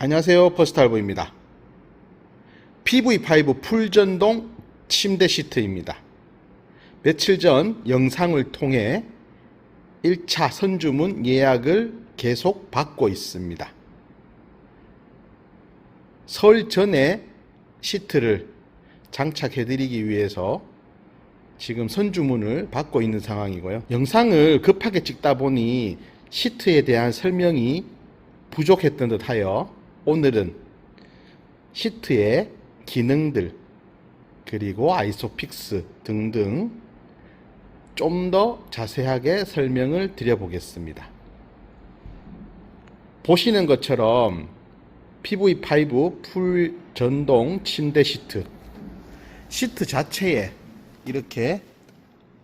안녕하세요. 퍼스탈보입니다. PV5 풀전동 침대 시트입니다. 며칠 전 영상을 통해 1차 선주문 예약을 계속 받고 있습니다. 설 전에 시트를 장착해 드리기 위해서 지금 선주문을 받고 있는 상황이고요. 영상을 급하게 찍다 보니 시트에 대한 설명이 부족했던 듯 하여 오늘은 시트의 기능들 그리고 아이소픽스 등등 좀 더 자세하게 설명을 드려보겠습니다. 보시는 것처럼 PV5 풀 전동 침대 시트 시트 자체에 이렇게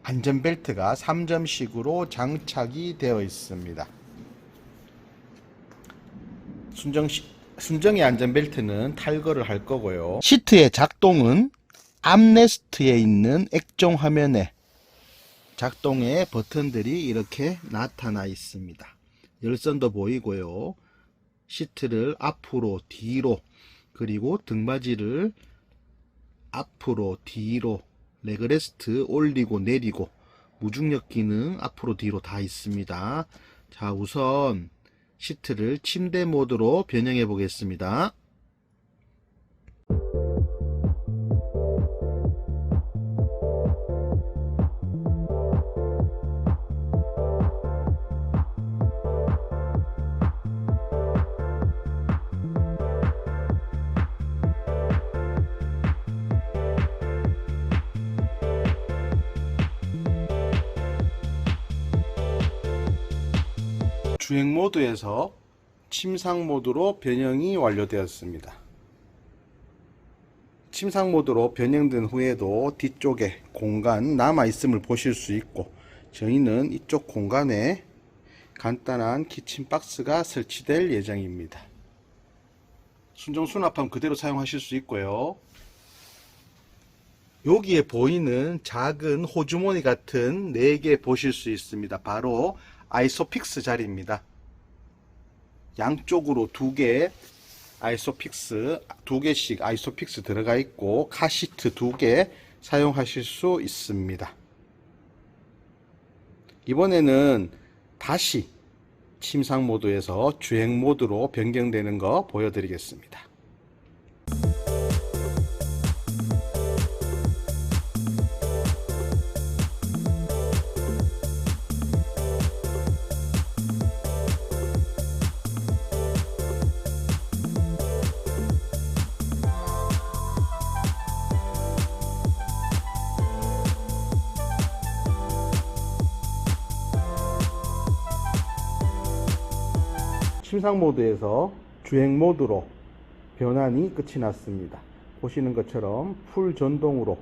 안전벨트가 3점식으로 장착이 되어 있습니다. 순정 시, 순정의 안전벨트는 탈거를 할 거고요. 시트의 작동은 암레스트에 있는 액정 화면에 작동의 버튼들이 이렇게 나타나 있습니다. 열선도 보이고요. 시트를 앞으로 뒤로 그리고 등받이를 앞으로 뒤로 레그레스트 올리고 내리고 무중력 기능 앞으로 뒤로 다 있습니다. 자 우선 시트를 침대 모드로 변형해 보겠습니다. 주행 모드에서 침상 모드로 변형이 완료되었습니다. 침상 모드로 변형된 후에도 뒤쪽에 공간 남아 있음을 보실 수 있고 저희는 이쪽 공간에 간단한 키친 박스가 설치될 예정입니다. 순정 수납함 그대로 사용하실 수 있고요. 여기에 보이는 작은 호주머니 같은 4개 보실 수 있습니다. 바로 아이소픽스 자리입니다. 양쪽으로 두개 아이소픽스 두 개씩 아이소픽스 들어가 있고 카시트 두개 사용하실 수 있습니다. 이번에는 다시 침상 모드에서 주행 모드로 변경되는 거 보여드리겠습니다. 침상 모드에서 주행 모드로 변환이 끝이 났습니다. 보시는 것처럼 풀 전동으로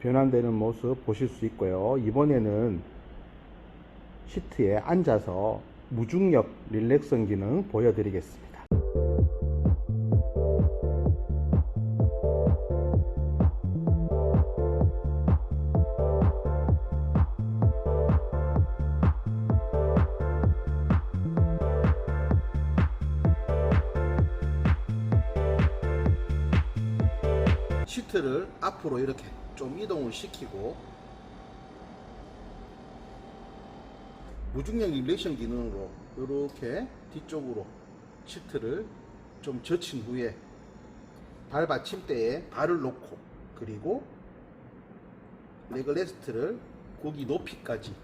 변환되는 모습 보실 수 있고요. 이번에는 시트에 앉아서 무중력 릴렉션 기능 보여드리겠습니다. 시트를 앞으로 이렇게 좀 이동을 시키고 무중력 일렉션 기능으로 이렇게 뒤쪽으로 시트를 좀 젖힌 후에 발 받침대에 발을 놓고 그리고 레그레스트를 고기 높이까지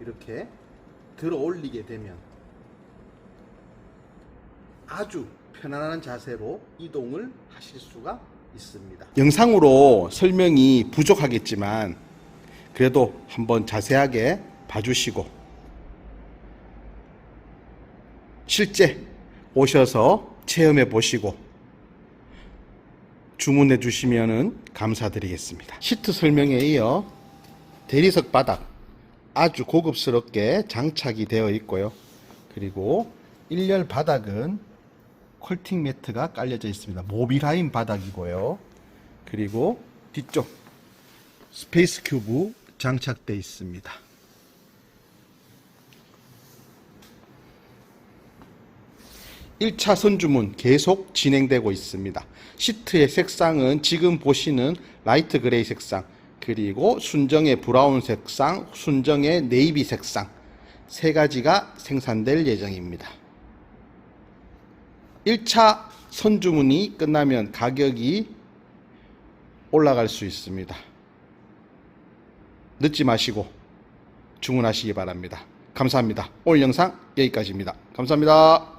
이렇게 들어 올리게 되면 아주 편안한 자세로 이동을 하실 수가 있습니다. 영상으로 설명이 부족하겠지만 그래도 한번 자세하게 봐주시고 실제 오셔서 체험해 보시고 주문해 주시면 감사드리겠습니다. 시트 설명에 이어 대리석 바닥 아주 고급스럽게 장착이 되어 있고요. 그리고 일렬 바닥은 컬팅 매트가 깔려져 있습니다. 모비라인 바닥이고요. 그리고 뒤쪽 스페이스 큐브 장착되어 있습니다. 1차 선 주문 계속 진행되고 있습니다. 시트의 색상은 지금 보시는 라이트 그레이 색상, 그리고 순정의 브라운 색상, 순정의 네이비 색상 세 가지가 생산될 예정입니다. 1차 선주문이 끝나면 가격이 올라갈 수 있습니다. 늦지 마시고 주문하시기 바랍니다. 감사합니다. 오늘 영상 여기까지입니다. 감사합니다.